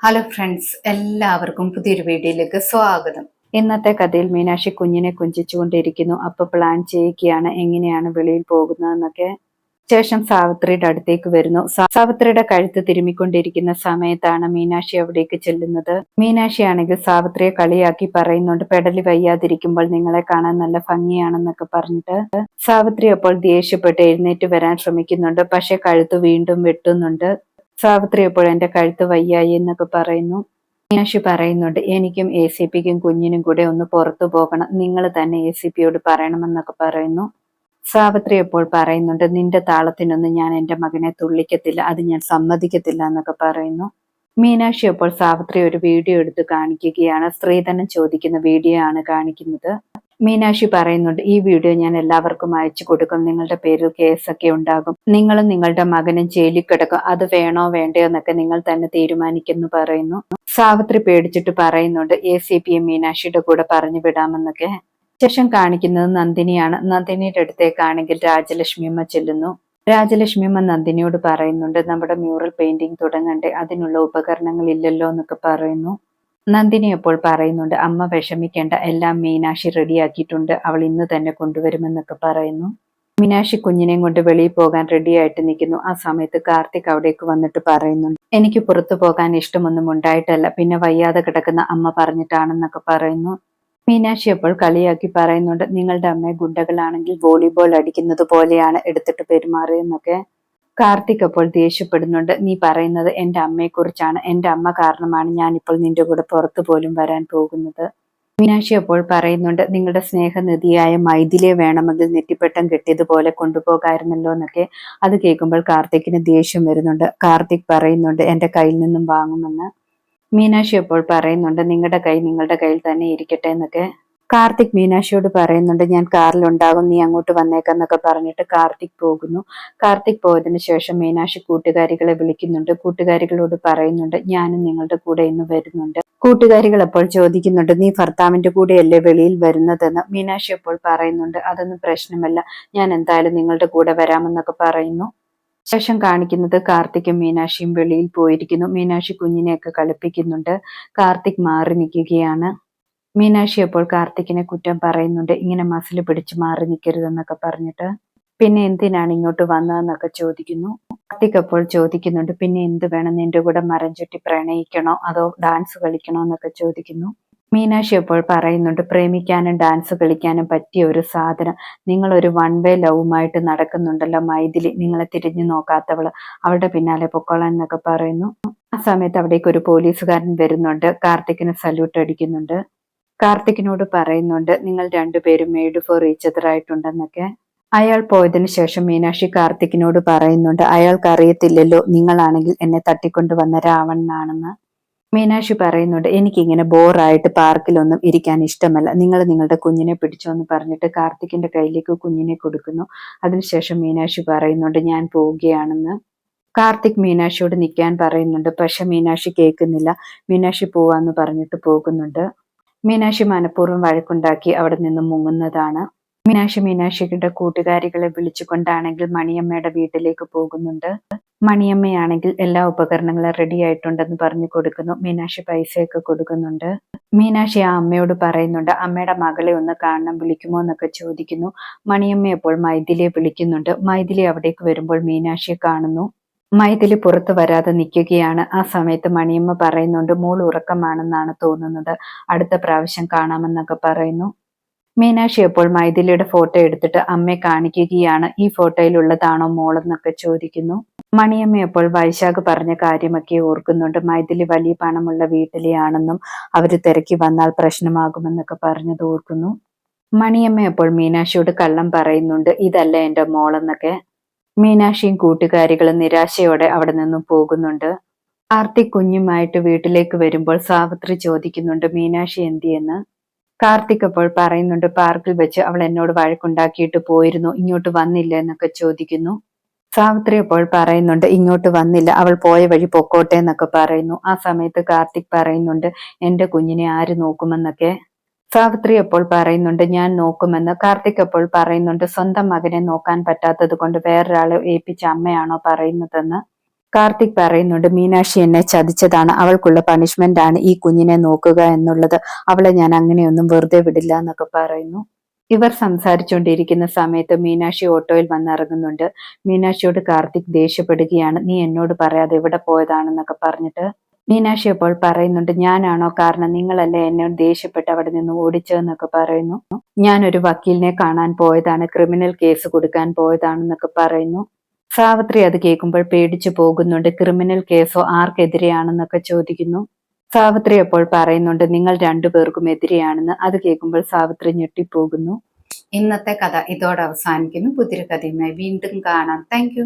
Hello friends എല്ലാവർക്കും പുതിയൊരു വീഡിയോയിലേക്ക് സ്വാഗതം. ഇന്നത്തെ കഥയിൽ മീനാക്ഷി കുഞ്ഞിനെ കുഞ്ചിച്ചുകൊണ്ടിരിക്കുന്നു. അപ്പൊ പ്ലാൻ ചെയ്യുകയാണ് എങ്ങനെയാണ് വെളിയിൽ പോകുന്നതെന്നൊക്കെ. ശേഷം സാവിത്രിയുടെ അടുത്തേക്ക് വരുന്നു. സാവിത്രിയുടെ കഴുത്ത് തിരുമ്മിക്കൊണ്ടിരിക്കുന്ന സമയത്താണ് മീനാക്ഷി അവിടേക്ക് ചെല്ലുന്നത്. മീനാക്ഷി ആണെങ്കിൽ സാവിത്രിയെ കളിയാക്കി പറയുന്നുണ്ട് പെടലി വയ്യാതിരിക്കുമ്പോൾ നിങ്ങളെ കാണാൻ നല്ല ഭംഗിയാണെന്നൊക്കെ പറഞ്ഞിട്ട്. സാവിത്രി അപ്പോൾ ദേഷ്യപ്പെട്ട് എഴുന്നേറ്റ് വരാൻ ശ്രമിക്കുന്നുണ്ട്. പക്ഷെ കഴുത്ത് വീണ്ടും വെട്ടുന്നുണ്ട്. സാവിത്രി എപ്പോഴും എന്റെ കഴുത്ത് വയ്യായി എന്നൊക്കെ പറയുന്നു. മീനാക്ഷി പറയുന്നുണ്ട് എനിക്കും എ സി പിക്കും കുഞ്ഞിനും കൂടെ ഒന്ന് പുറത്തു പോകണം. നിങ്ങൾ തന്നെ എ സി പിയോട് പറയണമെന്നൊക്കെ പറയുന്നു. സാവിത്രി എപ്പോൾ പറയുന്നുണ്ട് നിന്റെ താളത്തിനൊന്നും ഞാൻ എന്റെ മകനെ തുള്ളിക്കത്തില്ല അത് ഞാൻ സമ്മതിക്കത്തില്ല എന്നൊക്കെ പറയുന്നു. മീനാക്ഷി അപ്പോൾ സാവിത്രി ഒരു വീഡിയോ എടുത്ത് കാണിക്കുകയാണ്. സ്ത്രീധനം ചോദിക്കുന്ന വീഡിയോ ആണ് കാണിക്കുന്നത്. മീനാക്ഷി പറയുന്നുണ്ട് ഈ വീഡിയോ ഞാൻ എല്ലാവർക്കും അയച്ചു കൊടുക്കും. നിങ്ങളുടെ പേരിൽ കേസൊക്കെ ഉണ്ടാകും. നിങ്ങളും നിങ്ങളുടെ മകനും ജയിലിൽ കിടക്കും. അത് വേണോ വേണ്ടയോ എന്നൊക്കെ നിങ്ങൾ തന്നെ തീരുമാനിക്കുന്നു പറയുന്നു. സാവിത്രി പേടിച്ചിട്ട് പറയുന്നുണ്ട് എ സി പി എം മീനാക്ഷിയുടെ കൂടെ പറഞ്ഞു വിടാമെന്നൊക്കെ. ശേഷം കാണിക്കുന്നത് നന്ദിനിയാണ്. നന്ദിനിയുടെ അടുത്തേക്കാണെങ്കിൽ രാജലക്ഷ്മിയമ്മ ചെല്ലുന്നു. രാജലക്ഷ്മിയമ്മ നന്ദിനിയോട് പറയുന്നുണ്ട് നമ്മുടെ മ്യൂറൽ പെയിന്റിംഗ് തുടങ്ങണ്ടേ. അതിനുള്ള ഉപകരണങ്ങൾ ഇല്ലല്ലോ എന്നൊക്കെ പറയുന്നു. നന്ദിനി അപ്പോൾ പറയുന്നുണ്ട് അമ്മ വിഷമിക്കേണ്ട എല്ലാം മീനാക്ഷി റെഡിയാക്കിയിട്ടുണ്ട് അവൾ ഇന്ന് തന്നെ കൊണ്ടുവരുമെന്നൊക്കെ പറയുന്നു. മീനാക്ഷി കുഞ്ഞിനെയും കൊണ്ട് വെളിയിൽ പോകാൻ റെഡിയായിട്ട് നിൽക്കുന്നു. ആ സമയത്ത് കാർത്തിക് അവിടേക്ക് വന്നിട്ട് പറയുന്നുണ്ട് എനിക്ക് പുറത്തു പോകാൻ ഇഷ്ടമൊന്നും ഉണ്ടായിട്ടല്ല പിന്നെ വയ്യാതെ കിടക്കുന്ന അമ്മ പറഞ്ഞിട്ടാണെന്നൊക്കെ പറയുന്നു. മീനാക്ഷി അപ്പോൾ കളിയാക്കി പറയുന്നുണ്ട് നിങ്ങളുടെ അമ്മയെ ഗുണ്ടകളാണെങ്കിൽ വോളിബോൾ അടിക്കുന്നത് പോലെയാണ് എടുത്തിട്ട് പെരുമാറിയെന്നൊക്കെ. കാർത്തിക് അപ്പോൾ ദേഷ്യപ്പെടുന്നുണ്ട്. നീ പറയുന്നത് എന്റെ അമ്മയെക്കുറിച്ചാണ്. എന്റെ അമ്മ കാരണമാണ് ഞാനിപ്പോൾ നിന്റെ കൂടെ പുറത്തു പോലും വരാൻ പോകുന്നത്. മീനാക്ഷി അപ്പോൾ പറയുന്നുണ്ട് നിങ്ങളുടെ സ്നേഹനിധിയായ മൈഥിലിയെ വേണമെങ്കിൽ നെറ്റിപ്പെട്ടം കെട്ടിയതുപോലെ കൊണ്ടുപോകായിരുന്നല്ലോ എന്നൊക്കെ. അത് കേൾക്കുമ്പോൾ കാർത്തിക്കിന് ദേഷ്യം വരുന്നുണ്ട്. കാർത്തിക് പറയുന്നുണ്ട് എന്റെ കയ്യിൽ നിന്നും വാങ്ങുമെന്ന്. മീനാക്ഷി അപ്പോൾ പറയുന്നുണ്ട് നിങ്ങളുടെ കൈ നിങ്ങളുടെ കയ്യിൽ തന്നെ ഇരിക്കട്ടെ എന്നൊക്കെ. കാർത്തിക് മീനാക്ഷിയോട് പറയുന്നുണ്ട് ഞാൻ കാറിൽ ഉണ്ടാകും നീ അങ്ങോട്ട് വന്നേക്കെന്നൊക്കെ പറഞ്ഞിട്ട് കാർത്തിക് പോകുന്നു. കാർത്തിക് പോയതിന് ശേഷം മീനാക്ഷി കൂട്ടുകാരികളെ വിളിക്കുന്നുണ്ട്. കൂട്ടുകാരികളോട് പറയുന്നുണ്ട് ഞാനും നിങ്ങളുടെ കൂടെ ഇന്ന് വരുന്നുണ്ട്. കൂട്ടുകാരികൾ അപ്പോൾ ചോദിക്കുന്നുണ്ട് നീ ഭർത്താവിന്റെ കൂടെയല്ലേ വെളിയിൽ വരുന്നതെന്ന്? മീനാക്ഷി അപ്പോൾ പറയുന്നുണ്ട് അതൊന്നും പ്രശ്നമല്ല. ഞാൻ എന്തായാലും നിങ്ങളുടെ കൂടെ വരാമെന്നൊക്കെ പറയുന്നു. ശേഷം കാണിക്കുന്നത് കാർത്തിക്കും മീനാക്ഷിയും വെളിയിൽ പോയിരിക്കുന്നു. മീനാക്ഷി കുഞ്ഞിനെയൊക്കെ കളിപ്പിക്കുന്നുണ്ട്. കാർത്തിക് മാറി നിൽക്കുകയാണ്. മീനാക്ഷി അപ്പോൾ കാർത്തിക്കിനെ കുറ്റം പറയുന്നുണ്ട്. ഇങ്ങനെ മസിൽ പിടിച്ച് മാറി നിൽക്കരുതെന്നൊക്കെ പറഞ്ഞിട്ട് പിന്നെ എന്തിനാണ് ഇങ്ങോട്ട് വന്നതെന്നൊക്കെ ചോദിക്കുന്നു. കാർത്തിക് അപ്പോൾ ചോദിക്കുന്നുണ്ട് പിന്നെ എന്ത് വേണം? നിന്റെ കൂടെ മരം ചുറ്റി പ്രണയിക്കണോ? അതോ ഡാൻസ് കളിക്കണോ? എന്നൊക്കെ ചോദിക്കുന്നു. മീനാക്ഷി അപ്പോൾ പറയുന്നുണ്ട് പ്രേമിക്കാനും ഡാൻസ് കളിക്കാനും പറ്റിയ ഒരു സാധനം. നിങ്ങൾ ഒരു വൺ വേ ലവുമായിട്ട് നടക്കുന്നുണ്ടല്ലോ മൈഥിലി. നിങ്ങളെ തിരിഞ്ഞു നോക്കാത്തവൾ. അവളുടെ പിന്നാലെ പൊക്കോളാൻ എന്നൊക്കെ പറയുന്നു. ആ സമയത്ത് അവിടേക്ക് ഒരു പോലീസുകാരൻ വരുന്നുണ്ട്. കാർത്തിക്കിന് സല്യൂട്ട് അടിക്കുന്നുണ്ട്. കാർത്തിക്കിനോട് പറയുന്നുണ്ട് നിങ്ങൾ രണ്ടുപേരും മെയ്ഡ് ഫോർ ഈച്ച് ആയിട്ടുണ്ടെന്നൊക്കെ. അയാൾ പോയതിന് ശേഷം മീനാക്ഷി കാർത്തിക്കിനോട് പറയുന്നുണ്ട് അയാൾക്ക് അറിയത്തില്ലല്ലോ നിങ്ങളാണെങ്കിൽ എന്നെ തട്ടിക്കൊണ്ടുവന്ന രാവണനാണെന്ന് മീനാക്ഷി പറയുന്നുണ്ട് എനിക്കിങ്ങനെ ബോറായിട്ട് പാർക്കിലൊന്നും ഇരിക്കാൻ ഇഷ്ടമല്ല. നിങ്ങൾ നിങ്ങളുടെ കുഞ്ഞിനെ പിടിച്ചോ എന്ന് പറഞ്ഞിട്ട് കാർത്തിക്കിന്റെ കയ്യിലേക്ക് കുഞ്ഞിനെ കൊടുക്കുന്നു. അതിനുശേഷം മീനാക്ഷി പറയുന്നുണ്ട് ഞാൻ പോവുകയാണെന്ന്. കാർത്തിക് മീനാക്ഷിയോട് നിൽക്കാൻ പറയുന്നുണ്ട് പക്ഷെ മീനാക്ഷി കേൾക്കുന്നില്ല. മീനാക്ഷി പോവാന്ന് പറഞ്ഞിട്ട് പോകുന്നുണ്ട്. മീനാക്ഷി മനഃപൂർവം വഴക്കുണ്ടാക്കി അവിടെ നിന്ന് മുങ്ങുന്നതാണ്. മീനാക്ഷി മീനാക്ഷിയുടെ കൂട്ടുകാരികളെ വിളിച്ചുകൊണ്ടാണെങ്കിൽ മണിയമ്മയുടെ വീട്ടിലേക്ക് പോകുന്നുണ്ട്. മണിയമ്മയാണെങ്കിൽ എല്ലാ ഉപകരണങ്ങളും റെഡി ആയിട്ടുണ്ടെന്ന് പറഞ്ഞു കൊടുക്കുന്നു. മീനാക്ഷി പൈസയൊക്കെ കൊടുക്കുന്നുണ്ട്. മീനാക്ഷി ആ അമ്മയോട് പറയുന്നുണ്ട് അമ്മയുടെ മകളെ ഒന്ന് കാണണം വിളിക്കുമോ എന്നൊക്കെ ചോദിക്കുന്നു. മണിയമ്മ അപ്പോൾ മൈഥിലിയെ വിളിക്കുന്നുണ്ട്. മൈഥിലി അവിടേക്ക് വരുമ്പോൾ മീനാക്ഷിയെ കാണുന്നു. മൈഥിലി പുറത്തു വരാതെ നിൽക്കുകയാണ്. ആ സമയത്ത് മണിയമ്മ പറയുന്നുണ്ട് മോൾ ഉറക്കമാണെന്നാണ് തോന്നുന്നത്. അടുത്ത പ്രാവശ്യം കാണാമെന്നൊക്കെ പറയുന്നു. മീനാക്ഷി അപ്പോൾ മൈഥിലിയുടെ ഫോട്ടോ എടുത്തിട്ട് അമ്മയെ കാണിക്കുകയാണ്. ഈ ഫോട്ടോയിലുള്ളതാണോ മോളെന്നൊക്കെ ചോദിക്കുന്നു. മണിയമ്മ അപ്പോൾ വൈശാഖ് പറഞ്ഞ കാര്യമൊക്കെ ഓർക്കുന്നുണ്ട്. മൈഥിലി വലിയ പണമുള്ള വീട്ടിലെയാണെന്നും അവർ തിരക്കി വന്നാൽ പ്രശ്നമാകുമെന്നൊക്കെ പറഞ്ഞത് ഓർക്കുന്നു. മണിയമ്മ അപ്പോൾ മീനാക്ഷിയോട് കള്ളം പറയുന്നുണ്ട് ഇതല്ല എന്റെ മോളെന്നൊക്കെ. മീനാക്ഷിയും കൂട്ടുകാരികളും നിരാശയോടെ അവിടെ നിന്നും പോകുന്നുണ്ട്. കാർത്തിക് കുഞ്ഞുമായിട്ട് വീട്ടിലേക്ക് വരുമ്പോൾ സാവിത്രി ചോദിക്കുന്നുണ്ട് മീനാക്ഷി എന്തിയെന്ന്? കാർത്തിക് അപ്പോൾ പറയുന്നുണ്ട് പാർക്കിൽ വെച്ച് അവൾ എന്നോട് വഴക്കുണ്ടാക്കിയിട്ട് പോയിരുന്നു ഇങ്ങോട്ട് വന്നില്ല എന്നൊക്കെ ചോദിക്കുന്നു. സാവിത്രി അപ്പോൾ പറയുന്നുണ്ട് ഇങ്ങോട്ട് വന്നില്ല അവൾ പോയ വഴി പൊക്കോട്ടെ എന്നൊക്കെ പറയുന്നു. ആ സമയത്ത് കാർത്തിക് പറയുന്നുണ്ട് എന്റെ കുഞ്ഞിനെ ആര് നോക്കുമെന്നൊക്കെ? സാവിത്രി അപ്പോൾ പറയുന്നുണ്ട് ഞാൻ നോക്കുമെന്ന് കാർത്തിക് അപ്പോൾ പറയുന്നുണ്ട് സ്വന്തം മകനെ നോക്കാൻ പറ്റാത്തത് കൊണ്ട് വേറൊരാളെ ഏൽപ്പിച്ച അമ്മയാണോ പറയുന്നതെന്ന് കാർത്തിക് പറയുന്നുണ്ട് മീനാക്ഷി എന്നെ ചതിച്ചതാണ് അവൾക്കുള്ള പണിഷ്മെന്റ് ആണ് ഈ കുഞ്ഞിനെ നോക്കുക എന്നുള്ളത്. അവളെ ഞാൻ അങ്ങനെയൊന്നും വെറുതെ വിടില്ല എന്നൊക്കെ പറയുന്നു. ഇവർ സംസാരിച്ചുകൊണ്ടിരിക്കുന്ന സമയത്ത് മീനാക്ഷി ഓട്ടോയിൽ വന്നിറങ്ങുന്നുണ്ട്. മീനാക്ഷിയോട് കാർത്തിക് ദേഷ്യപ്പെടുകയാണ് നീ എന്നോട് പറയാതെ എവിടെ പോയതാണെന്നൊക്കെ പറഞ്ഞിട്ട് മീനാക്ഷി അപ്പോൾ പറയുന്നുണ്ട് ഞാനാണോ കാരണം നിങ്ങളല്ലേ എന്നോട് ദേഷ്യപ്പെട്ട് അവിടെ നിന്ന് ഓടിച്ചതെന്നൊക്കെ പറയുന്നു. ഞാനൊരു വക്കീലിനെ കാണാൻ പോയതാണ് ക്രിമിനൽ കേസ് കൊടുക്കാൻ പോയതാണെന്നൊക്കെ പറയുന്നു. സാവിത്രി അത് കേൾക്കുമ്പോൾ പേടിച്ചു പോകുന്നുണ്ട് ക്രിമിനൽ കേസോ ആർക്കെതിരെയാണെന്നൊക്കെ ചോദിക്കുന്നു. സാവിത്രി അപ്പോൾ പറയുന്നുണ്ട് നിങ്ങൾ രണ്ടുപേർക്കും എതിരെയാണെന്ന്. അത് കേൾക്കുമ്പോൾ സാവിത്രി ഞെട്ടിപ്പോകുന്നു. ഇന്നത്തെ കഥ ഇതോടെ അവസാനിക്കുന്നു. പുതിയൊരു കഥയുമായി വീണ്ടും കാണാം. താങ്ക്